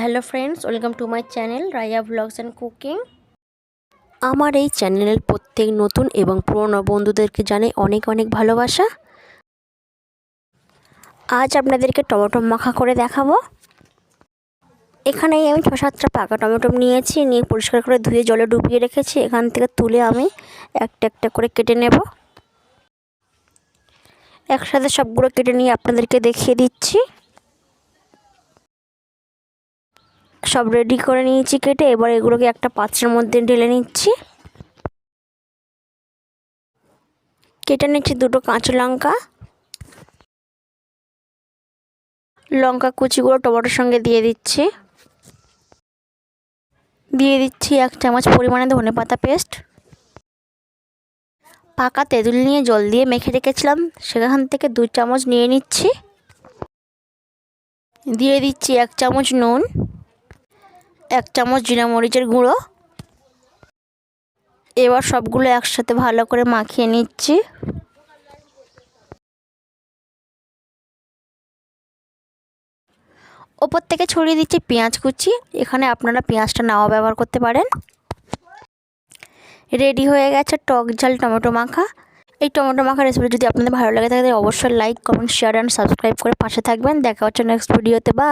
Hello friends welcome to my channel Raya vlogs and cooking আমার এই চ্যানেলের প্রত্যেক নতুন এবং পুরনো বন্ধুদেরকে জানাই অনেক অনেক ভালোবাসা। আজ আপনাদেরকে টমেটো মাখা করে দেখাবো। এখানেই আমি ছ সাতটা পাকা টমেটো নিয়েছি, নিয়ে পরিষ্কার করে ধুয়ে জলে ডুবিয়ে রেখেছি। এখান থেকে তুলে আমি একটা একটা করে কেটে নেব। একসাথে সবগুলো কেটে নিয়ে আপনাদেরকে দেখিয়ে দিচ্ছি। সব রেডি করে নিয়েছি কেটে, এবার এগুলোকে একটা পাত্রের মধ্যে ঢেলে নিচ্ছি। কেটে নিচ্ছি দুটো কাঁচা লঙ্কা। লঙ্কা কুচিগুলো টমেটোর সঙ্গে দিয়ে দিচ্ছি। দিয়ে দিচ্ছি এক চামচ পরিমাণে ধনে পাতা পেস্ট পাকা তেঁতুল নিয়ে জল দিয়ে মেখে রেখেছিলাম, সেখান থেকে দু চামচ নিয়ে নিচ্ছি। দিয়ে দিচ্ছি এক চামচ নুন। এক চামচ জিরা মরিচের গুঁড়ো। এবার সবগুলো একসাথে ভালো করে মাখিয়ে নিচ্ছি। ওপর থেকে ছড়িয়ে দিচ্ছি পেঁয়াজ কুচি। এখানে আপনারা পেঁয়াজটা নাও ব্যবহার করতে পারেন। রেডি হয়ে গেছে টক ঝাল টমেটো মাখা। এই টমেটো মাখা রেসিপি যদি আপনাদের ভালো লাগে থাকে অবশ্যই like comment share and subscribe করে পাশে থাকবেন। দেখা হচ্ছে নেক্সট ভিডিওতে বা